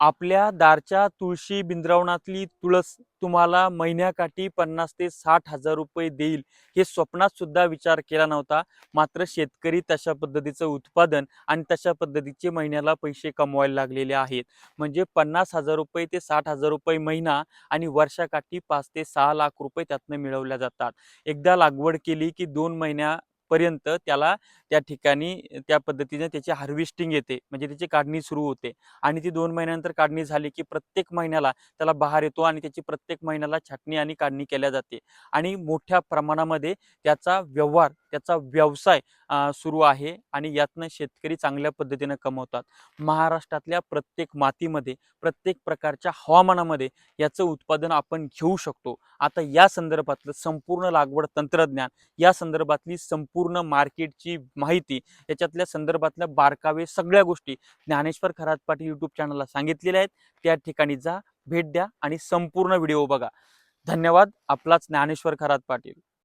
आपल्या दारच्या तुळशी बिंद्रावणातली तुळस तुम्हाला महिन्याकाठी पन्नास ते साठ हजार रुपये देईल. हे स्वप्नात सुद्धा विचार केला नव्हता. मात्र शेतकरी तशा पद्धतीचं उत्पादन आणि तशा पद्धतीचे महिन्याला पैसे कमवायला लागलेले आहेत. म्हणजे पन्नास हजार रुपये ते साठ हजार रुपये महिना आणि वर्षाकाठी पाच ते सहा लाख रुपये त्यातनं मिळवल्या जातात. एकदा लागवड केली की दोन महिन्या पर्यंत त्याला त्या ठिकाणी त्या पद्धतीने त्याची हार्वेस्टिंग येते. म्हणजे त्याची काढणी सुरू होते. आणि ती दोन महिन्यानंतर काढणी झाली की प्रत्येक महिन्याला त्याला बहार येतो आणि त्याची प्रत्येक महिन्याला छाटणी आणि काढणी केल्या जाते. आणि मोठ्या प्रमाणामध्ये त्याचा व्यवहार त्याचा व्यवसाय सुरू आहे आणि यातनं शेतकरी चांगल्या पद्धतीनं कमवतात. महाराष्ट्रातल्या प्रत्येक मातीमध्ये प्रत्येक प्रकारच्या हवामानामध्ये याचं उत्पादन आपण घेऊ शकतो. आता या संदर्भातलं संपूर्ण लागवड तंत्रज्ञान या संदर्भातली संपूर्ण मार्केटची माहिती याच्यातल्या संदर्भातल्या बारकावे सगळ्या गोष्टी ज्ञानेश्वर खरात पाटील यूट्यूब चॅनलला सांगितलेल्या आहेत. त्या ठिकाणी जा भेट द्या आणि संपूर्ण व्हिडिओ बघा. धन्यवाद. आपलाच ज्ञानेश्वर खरात पाटील.